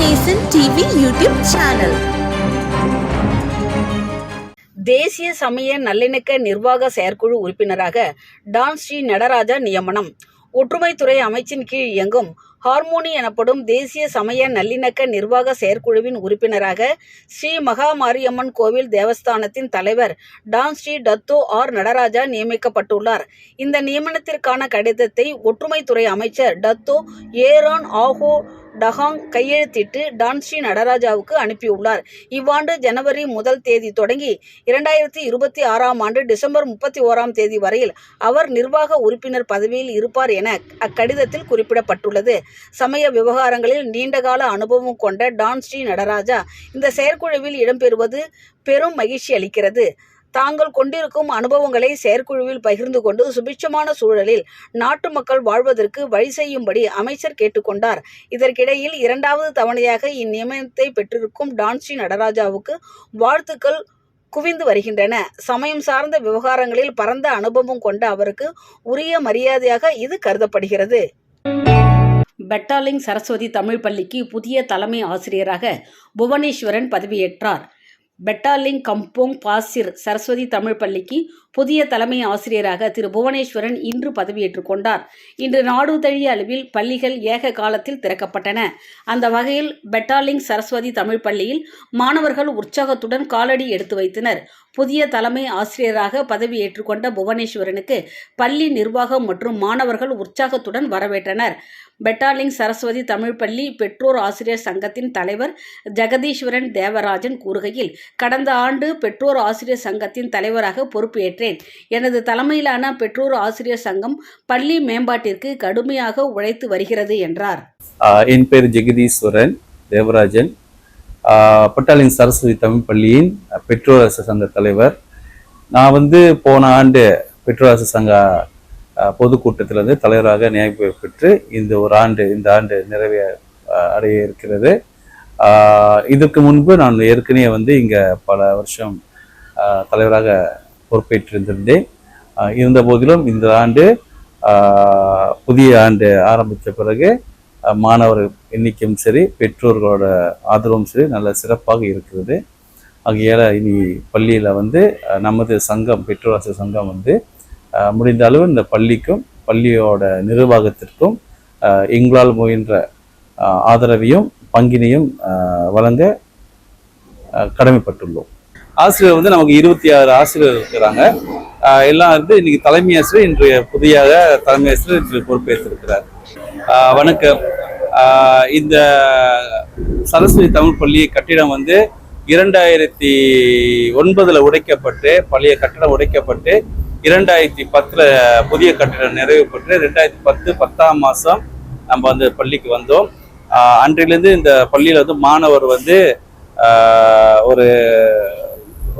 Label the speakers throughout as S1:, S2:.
S1: நேசன் TV YouTube channel
S2: தேசிய சமய நல்லிணக்க நிர்வாக செயற்குழு உறுப்பினராக டான் ஸ்ரீ நடராஜா நியமனம். ஒற்றுமைத்துறை அமைச்சின் கீழ் இயங்கும் ஹார்மோனி எனப்படும் தேசிய சமய நல்லிணக்க நிர்வாக செயற்குழுவின் உறுப்பினராக ஸ்ரீ மகா மாரியம்மன் கோவில் தேவஸ்தானத்தின் தலைவர் Tan Sri Dato R Nataraja நியமிக்கப்பட்டுள்ளார். இந்த நியமனத்திற்கான கடிதத்தை ஒற்றுமைத்துறை அமைச்சர் Dato Aaron Ago Dagang கையெழுத்திட்டு Tan Sri நடராஜாவுக்கு அனுப்பியுள்ளார். இவ்வாண்டு ஜனவரி முதல் தேதி தொடங்கி இரண்டாயிரத்தி இருபத்தி ஆறாம் ஆண்டு டிசம்பர் முப்பத்தி ஓராம் தேதி வரையில் அவர் நிர்வாக உறுப்பினர் பதவியில் இருப்பார் என அக்கடிதத்தில் குறிப்பிடப்பட்டுள்ளது. சமய விவகாரங்களில் நீண்டகால அனுபவம் கொண்ட டான்ஸ்ரீ நடராஜா இந்த செயற்குழுவில் இடம்பெறுவது பெரும் மகிழ்ச்சி அளிக்கிறது. தாங்கள் கொண்டிருக்கும் அனுபவங்களை செயற்குழுவில் பகிர்ந்து கொண்டு சுபிட்சமான சூழலில் நாட்டு மக்கள் வாழ்வதற்கு வழி செய்யும்படி அமைச்சர் கேட்டுக்கொண்டார். இதற்கிடையில் இரண்டாவது தவணையாக இந்நியமனத்தை பெற்றிருக்கும் டான்ஸ்ரீ நடராஜாவுக்கு வாழ்த்துக்கள் குவிந்து வருகின்றன. சமயம் சார்ந்த விவகாரங்களில் பரந்த அனுபவம் கொண்ட அவருக்கு உரிய மரியாதையாக இது கருதப்படுகிறது. பெட்டாலிங் சரஸ்வதி தமிழ் பள்ளிக்கு புதிய தலைமை ஆசிரியராக புவனேஸ்வரன் பதவியேற்றார். Petaling Kampung Pasir Saraswathi Tamil பள்ளிக்கு புதிய தலைமை ஆசிரியராக திரு புவனேஸ்வரன் இன்று பதவியேற்றுக் கொண்டார். இன்று நாடு தழிய அளவில் பள்ளிகள் ஏக காலத்தில் திறக்கப்பட்டன. அந்த வகையில் பெட்டாலிங் சரஸ்வதி தமிழ் பள்ளியில் மாணவர்கள் உற்சாகத்துடன் காலடி எடுத்து வைத்தனர். புதிய தலைமை ஆசிரியராக பதவியேற்றுக்கொண்ட புவனேஸ்வரனுக்கு பள்ளி நிர்வாகம் மற்றும் மாணவர்கள் உற்சாகத்துடன் வரவேற்றனர். பெட்டாலிங் சரஸ்வதி தமிழ் பள்ளி பெற்றோர் ஆசிரியர் சங்கத்தின் தலைவர் ஜெகதீஸ்வரன் தேவராஜன் கூறுகையில் கடந்த ஆண்டு பெற்றோர் ஆசிரியர் சங்கத்தின் தலைவராக பொறுப்பேற்றேன். எனது தலைமையிலான பெற்றோர் ஆசிரியர் சங்கம் பள்ளி மேம்பாட்டிற்கு கடுமையாக உழைத்து வருகிறது என்றார்.
S3: என் பேர் ஜெகதீஸ்வரன் தேவராஜன். பட்டாளின் சரஸ்வதி தமிழ் பள்ளியின் பெற்றோர் அரசு சங்க தலைவர். நான் வந்து போன ஆண்டு பெற்றோர் அரசு சங்க பொதுக்கூட்டத்திலிருந்து தலைவராக நியமிப்பு பெற்று இந்த ஒரு ஆண்டு இந்த ஆண்டு நிறைவே அடைய இருக்கிறது. இதற்கு முன்பு நான் ஏற்கனவே வந்து இங்கே பல வருஷம் தலைவராக பொறுப்பேற்றிருந்திருந்தேன். இருந்த போதிலும் இந்த ஆண்டு புதிய ஆண்டு ஆரம்பித்த பிறகு மாணவர் எண்ணிக்கையும் சரி பெற்றோர்களோட ஆதரவும் சரி நல்ல சிறப்பாக இருக்கிறது. ஆகையால் இனி பள்ளியில் வந்து நமது சங்கம் பெற்றோராசிரியர் சங்கம் வந்து முடிந்த அளவு இந்த பள்ளிக்கும் பள்ளியோட நிர்வாகத்திற்கும் எங்களால் முயன்ற ஆதரவையும் பங்கினையும் வழங்க கடமைப்பட்டுள்ளோம். ஆசிரியர் வந்து நமக்கு இருபத்தி ஆறு ஆசிரியர் இருக்கிறாங்க. எல்லாம் வந்து இன்னைக்கு தலைமை ஆசிரியர் இன்றைய புதியாக தலைமை ஆசிரியர் இன்று பொறுப்பேற்றிருக்கிறார். ஆஹ் வணக்கம். ஆஹ் இந்த சரஸ்வதி தமிழ் பள்ளி கட்டிடம் வந்து இரண்டாயிரத்தி ஒன்பதுல உடைக்கப்பட்டு பழைய கட்டிடம் உடைக்கப்பட்டு இரண்டாயிரத்தி பத்துல புதிய கட்டிடம் நிறைவு பெற்று ரெண்டாயிரத்தி பத்து பத்தாம் மாசம் நம்ம வந்து பள்ளிக்கு வந்தோம். அன்றிலிருந்து இந்த பள்ளியில வந்து மாணவர் வந்து ஒரு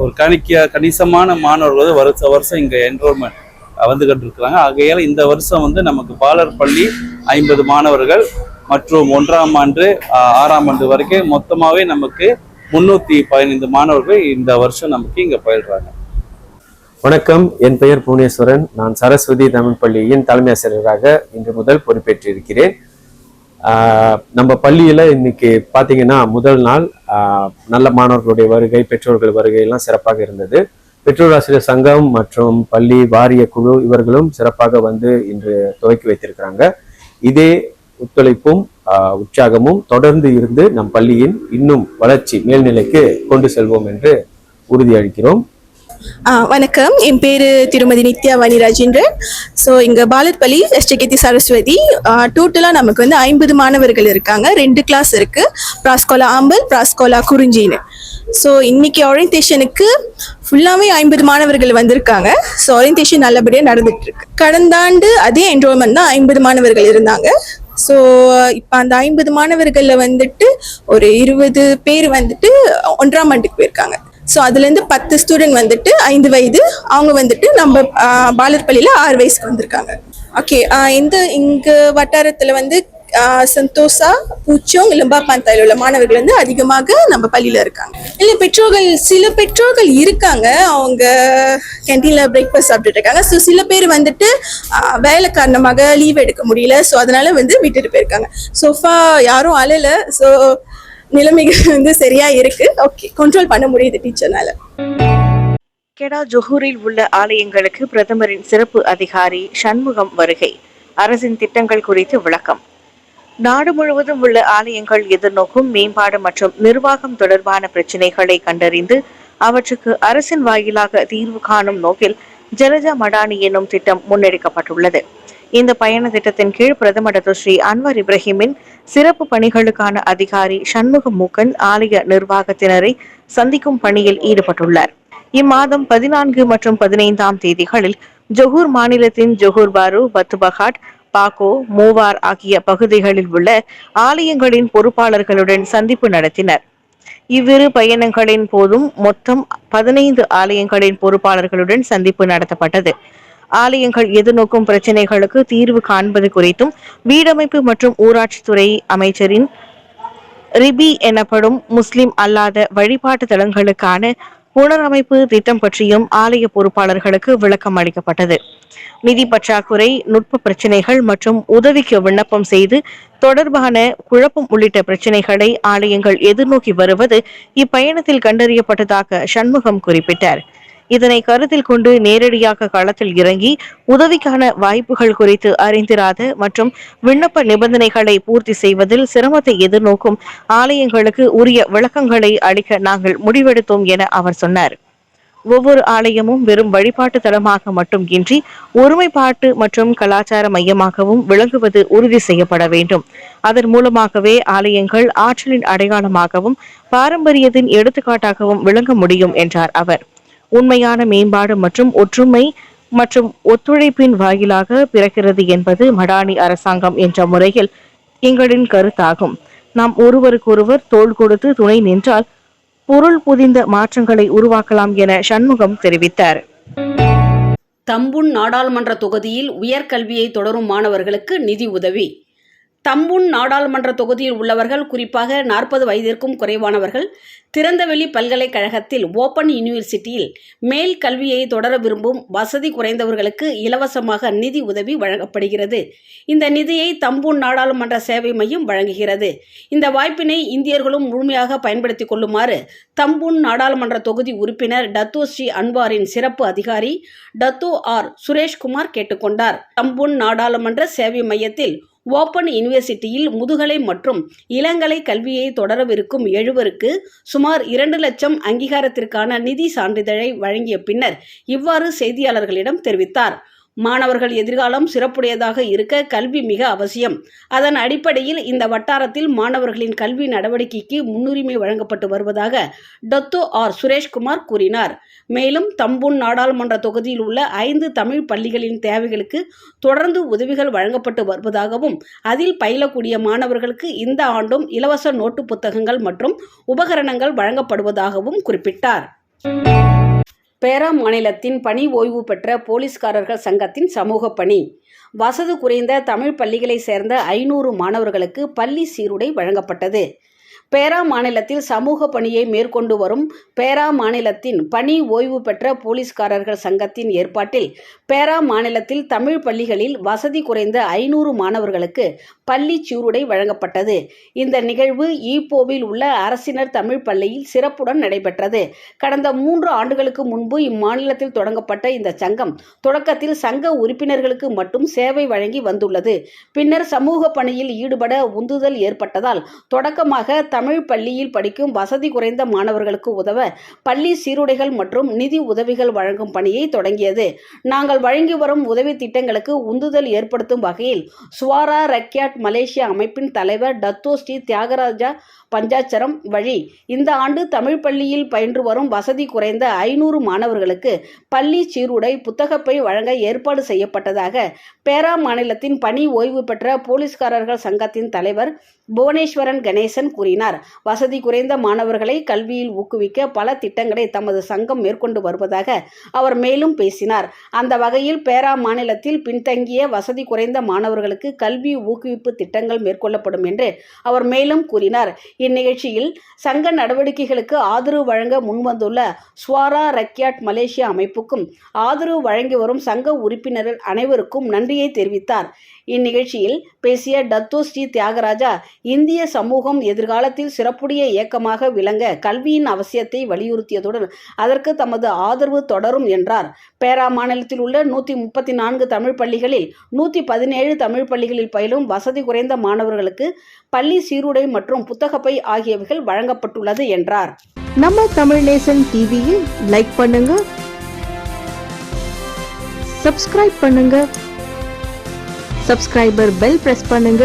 S3: ஒரு கணிக்க கணிசமான மாணவர்கள் வந்து வருஷ வருஷம் இங்க என்ரோல்மெண்ட் வந்துகிட்டு இருக்கிறாங்க ஆகையால் இந்த வருஷம் வந்து நமக்கு பாலர் பள்ளி ஐம்பது மாணவர்கள் மற்றும் ஒன்றாம் ஆண்டு ஆறாம் ஆண்டு வரைக்கும் மொத்தமாகவே நமக்கு முன்னூற்றி பதினைந்து மாணவர்கள் இந்த வருஷம் நமக்கு இங்கே பயில்றாங்க.
S4: வணக்கம். என் பெயர் புவனேஸ்வரன். நான் சரஸ்வதி தமிழ் பள்ளியின் தலைமை ஆசிரியராக இன்று முதல் பொறுப்பேற்றிருக்கிறேன். இருக்கிறேன் நம்ம பள்ளியில் இன்னைக்கு பார்த்தீங்கன்னா முதல் நாள் நல்ல மாணவர்களுடைய வருகை பெற்றோர்கள் வருகை எல்லாம் சிறப்பாக இருந்தது. பெற்றோர் ஆசிரியர் சங்கம் மற்றும் பள்ளி வாரிய குழு இவர்களும் சிறப்பாக வந்து இன்று துவக்கி வைத்திருக்கிறாங்க. இதே ஒத்துழைப்பும் உற்சாகமும் தொடர்ந்து இருந்து நம் பள்ளியின் இன்னும் வளர்ச்சி மேல்நிலைக்கு கொண்டு செல்வோம் என்று உறுதியளிக்கிறோம்.
S5: வணக்கம். என் பேர் திருமதி நித்யா வாணி ராஜேந்திரன் ஸோ இங்கே பாலர்பள்ளி எஸ்டிகேத்தி சரஸ்வதி. டோட்டலாக நமக்கு வந்து ஐம்பது மாணவர்கள் இருக்காங்க. ரெண்டு கிளாஸ் இருக்கு. ப்ராஸ்கோலா ஆம்பல் ப்ராஸ்கோலா குறிஞ்சின்னு. ஸோ இன்னைக்கு ஓரியன்டேஷனுக்கு ஃபுல்லாகவே ஐம்பது மாணவர்கள் வந்திருக்காங்க. ஸோ ஓரியன்டேஷன் நல்லபடியாக நடந்துகிட்ருக்கு. இருக்கு கடந்த ஆண்டு அதே என்ரோல்மெண்ட் தான் ஐம்பது மாணவர்கள் இருந்தாங்க. ஸோ இப்போ அந்த ஐம்பது மாணவர்களில் வந்துட்டு ஒரு இருபது பேர் வந்துட்டு ஒன்றாம் ஆண்டுக்கு போயிருக்காங்க. ஸோ அதுலேருந்து பத்து ஸ்டூடெண்ட் வந்துட்டு ஐந்து வயது அவங்க வந்துட்டு நம்ம பாலர்பள்ளியில் பாலர் பள்ளியில் ஆறு வயசுக்கு வந்திருக்காங்க. ஓகே இந்த இங்கே வட்டாரத்தில் வந்து சந்தோஷா பூச்சோங் லிம்பா பந்தாயில் உள்ள மாணவர்கள் வந்து அதிகமாக நம்ம பள்ளியில் இருக்காங்க. இல்லை பெற்றோர்கள் சில பெற்றோர்கள் இருக்காங்க அவங்க கேன்டீனில் பிரேக்ஃபாஸ்ட் சாப்பிட்டுட்டு இருக்காங்க. ஸோ சில பேர் வந்துட்டு வேலை காரணமாக லீவ் எடுக்க முடியல. ஸோ அதனால வந்து விட்டுட்டு போயிருக்காங்க. சோஃபா யாரும் அழல ஸோ நிலைமைகள் வந்து சரியா இருக்கு. ஓகே கண்ட்ரோல் பண்ண முடியுது டீச்சர்னால
S6: கெடா ஜொஹூரில் உள்ள ஆலயங்களுக்கு பிரதமரின் சிறப்பு அதிகாரி சண்முகம் வருகை. அரசின் திட்டங்கள் குறித்து விளக்கம். நாடு முழுவதும் உள்ள ஆலயங்கள் எதிர்நோக்கும் மேம்பாடு மற்றும் நிர்வாகம் தொடர்பான பிரச்சினைகளை கண்டறிந்து அவற்றுக்கு அரசின் வாயிலாக தீர்வு காணும் நோக்கில் ஜலஜா மடானி என்னும் திட்டம் முன்னெடுக்கப்பட்டுள்ளது. இந்த பயண திட்டத்தின் கீழ் பிரதமர் டாக்டர் ஸ்ரீ அன்வர் இப்ராஹிமின் சிறப்பு பணிகளுக்கான அதிகாரி சண்முக மூக்கன் ஆலய நிர்வாகத்தினரை சந்திக்கும் பணியில் ஈடுபட்டுள்ளார். இம்மாதம் பதினான்கு மற்றும் பதினைந்தாம் தேதிகளில் ஜொஹூர் மாநிலத்தின் ஜொஹூர் பாரு பத்துபகாட் பாக்கோ மூவார் ஆகிய பகுதிகளில் உள்ள ஆலயங்களின் பொறுப்பாளர்களுடன் சந்திப்பு நடத்தினர். இவ்விரு பயணங்களின் போதும் மொத்தம் பதினைந்து ஆலயங்களின் பொறுப்பாளர்களுடன் சந்திப்பு நடத்தப்பட்டது. ஆலயங்கள் எதிர்நோக்கும் பிரச்சினைகளுக்கு தீர்வு காண்பது குறித்தும் வீடமைப்பு மற்றும் ஊராட்சித்துறை அமைச்சரின் ரிபி எனப்படும் முஸ்லிம் அல்லாத வழிபாட்டு தலங்களுக்கான புனரமைப்பு திட்டம் பற்றியும் ஆலய பொறுப்பாளர்களுக்கு விளக்கம் அளிக்கப்பட்டது. நிதி பற்றாக்குறை நுட்ப பிரச்சினைகள் மற்றும் உதவிக்கு விண்ணப்பம் செய்து தொடர்பான குழப்பம் உள்ளிட்ட பிரச்சினைகளை ஆலயங்கள் எதிர்நோக்கி வருவது இப்பயணத்தில் கண்டறியப்பட்டதாக சண்முகம் குறிப்பிட்டார். இதனை கருத்தில் கொண்டு நேரடியாக களத்தில் இறங்கி உதவிக்கான வாய்ப்புகள் குறித்து அறிந்திராத மற்றும் விண்ணப்ப நிபந்தனைகளை பூர்த்தி செய்வதில் சிரமத்தை எதிர்நோக்கும் ஆலயங்களுக்கு உரிய விளக்கங்களை அளிக்க நாங்கள் முடிவெடுத்தோம் என அவர் சொன்னார். ஒவ்வொரு ஆலயமும் வெறும் வழிபாட்டு தலமாக மட்டும் இன்றி ஒருமைப்பாட்டு மற்றும் கலாச்சார மையமாகவும் விளங்குவது உறுதி செய்யப்பட வேண்டும். அதன் மூலமாகவே ஆலயங்கள் ஆற்றலின் அடையாளமாகவும் பாரம்பரியத்தின் எடுத்துக்காட்டாகவும் விளங்க முடியும் என்றார் அவர். உண்மையான மேம்பாடு மற்றும் ஒற்றுமை மற்றும் ஒத்துழைப்பின் வாயிலாக பிறக்கிறது என்பது மடானி அரசாங்கம் என்ற முறையில் எங்களின் கருத்தாகும். நாம் ஒருவருக்கொருவர் தோள் கொடுத்து துணை நின்றால் பொருள் புதிந்த மாற்றங்களை உருவாக்கலாம் என சண்முகம் தெரிவித்தார்.
S2: தம்புன் நாடாளுமன்ற தொகுதியில் உயர்கல்வியை தொடரும் மாணவர்களுக்கு நிதி உதவி. தம்புன் நாடாளுமன்ற தொகுதியில் உள்ளவர்கள் குறிப்பாக நாற்பது வயதிற்கும் குறைவானவர்கள் திறந்தவெளி பல்கலைக்கழகத்தில் ஓப்பன் யூனிவர்சிட்டியில் மேல் கல்வியை தொடர விரும்பும் வசதி குறைந்தவர்களுக்கு இலவசமாக நிதி உதவி வழங்கப்படுகிறது. இந்த நிதியை தம்பூன் நாடாளுமன்ற சேவை மையம் வழங்குகிறது. இந்த வாய்ப்பினை இந்தியர்களும் முழுமையாக பயன்படுத்திக் கொள்ளுமாறு தம்பூன் நாடாளுமன்ற தொகுதி உறுப்பினர் டத்து ஸ்ரீ அன்வாரின் சிறப்பு அதிகாரி டத்து ஆர். சுரேஷ்குமார் கேட்டுக்கொண்டார் தம்பூன் நாடாளுமன்ற சேவை மையத்தில் ஓப்பன் யூனிவர்சிட்டியில் முதுகலை மற்றும் இளங்கலை கல்வியை தொடரவிருக்கும் எழுவருக்கு சுமார் இரண்டு லட்சம் அங்கீகாரத்திற்கான நிதி சான்றிதழை வழங்கிய பின்னர் இவ்வாறு செய்தியாளர்களிடம் தெரிவித்தார். மாணவர்கள் எதிர்காலம் சிறப்புடையதாக இருக்க கல்வி மிக அவசியம். அதன் அடிப்படையில் இந்த வட்டாரத்தில் மாணவர்களின் கல்வி நடவடிக்கைக்கு முன்னுரிமை வழங்கப்பட்டு வருவதாக டத்தோ ஆர். சுரேஷ்குமார் கூறினார். மேலும் தம்பூன் நாடாளுமன்ற தொகுதியில் உள்ள ஐந்து தமிழ் பள்ளிகளின் தேவைகளுக்கு தொடர்ந்து உதவிகள் வழங்கப்பட்டு வருவதாகவும் அதில் பயிலக்கூடிய மாணவர்களுக்கு இந்த ஆண்டும் இலவச நோட்டு புத்தகங்கள் மற்றும் உபகரணங்கள் வழங்கப்படுவதாகவும் குறிப்பிட்டார். பேரா மாநிலத்தின் பணி ஓய்வு பெற்ற போலீஸ்காரர்கள் சங்கத்தின் சமூக பணி. வசதி குறைந்த தமிழ் பள்ளிகளைச் சேர்ந்த ஐநூறு மாணவர்களுக்கு பள்ளி சீருடை வழங்கப்பட்டது. பேரா மாநிலத்தில் சமூக பணியை மேற்கொண்டு வரும் பேரா மாநிலத்தின் பணி ஓய்வு பெற்ற போலீஸ்காரர்கள் சங்கத்தின் ஏற்பாட்டில் பேரா மாநிலத்தில் தமிழ் பள்ளிகளில் வசதி குறைந்த ஐநூறு மாணவர்களுக்கு பள்ளி சீருடை வழங்கப்பட்டது. இந்த நிகழ்வு ஈப்போவில் உள்ள அரசினர் தமிழ் பள்ளியில் சிறப்புடன் நடைபெற்றது. கடந்த மூன்று ஆண்டுகளுக்கு முன்பு இம்மாநிலத்தில் தொடங்கப்பட்ட இந்த சங்கம் தொடக்கத்தில் சங்க உறுப்பினர்களுக்கு மட்டும் சேவை வழங்கி வந்துள்ளது. பின்னர் சமூக பணியில் ஈடுபட உந்துதல் ஏற்பட்டதால் தொடக்கமாக தமிழ் பள்ளியில் படிக்கும் வசதி குறைந்த மாணவர்களுக்கு உதவ பள்ளி சீருடைகள் மற்றும் நிதி உதவிகள் வழங்கும் பணியை தொடங்கியது. நாங்கள் வழங்கி வரும் உதவி திட்டங்களுக்கு உந்துதல் ஏற்படுத்தும் வகையில் சுவாரா ரக்யாட் மலேசியா அமைப்பின் தலைவர் டத்தோ ஸ்ரீ தியாகராஜா பஞ்சாச்சரம் வழி இந்த ஆண்டு தமிழ் பள்ளியில் பயின்று வரும் வசதி குறைந்த ஐநூறு மாணவர்களுக்கு பள்ளி சீருடை புத்தகப்பை வழங்க ஏற்பாடு செய்யப்பட்டதாக பேரா மாநிலத்தின் பணி ஓய்வு பெற்ற போலீஸ்காரர்கள் சங்கத்தின் தலைவர் புவனேஸ்வரன் கணேசன் கூறினார். வசதி குறைந்த மாணவர்களை கல்வியில் ஊக்குவிக்க பல திட்டங்களை தமது சங்கம் மேற்கொண்டு வருவதாக அவர் மேலும் பேசினார். அந்த வகையில் பேரா மாநிலத்தில் பின்தங்கிய வசதி குறைந்த மாணவர்களுக்கு கல்வி ஊக்குவிப்பு திட்டங்கள் மேற்கொள்ளப்படும் என்று அவர் மேலும் கூறினார். இந்நிகழ்ச்சியில் சங்க நடவடிக்கைகளுக்கு ஆதரவு வழங்க முன்வந்துள்ள ஸ்வாரா ரக்யாட் மலேசியா அமைப்புக்கும் ஆதரவு வழங்கி வரும் சங்க உறுப்பினர்கள் அனைவருக்கும் நன்றியை தெரிவித்தார். இந்நிகழ்ச்சியில் பேசிய டத்தோ ஸ்ரீ தியாகராஜா இந்திய சமூகம் எதிர்காலத்தில் சிறப்புடைய இயக்கமாக விளங்க கல்வியின் அவசியத்தை வலியுறுத்தியதுடன் அதற்கு தமது ஆதரவு தொடரும் என்றார். பேரா மாநிலத்தில் உள்ள நூற்றி முப்பத்தி நான்கு தமிழ் பள்ளிகளில் நூற்றி பதினேழு தமிழ் பள்ளிகளில் பயிலும் வசதி குறைந்த மாணவர்களுக்கு பள்ளி சீருடை மற்றும் புத்தகப்பை ஆகியவைகள் வழங்கப்பட்டுள்ளது என்றார்.
S7: நம்ம தமிழ் நேசன் டிவியை லைக் பண்ணுங்க சப்ஸ்கிரைப் பண்ணுங்க சப்ஸ்கிரைபர் பெல் பிரஸ் பண்ணுங்க.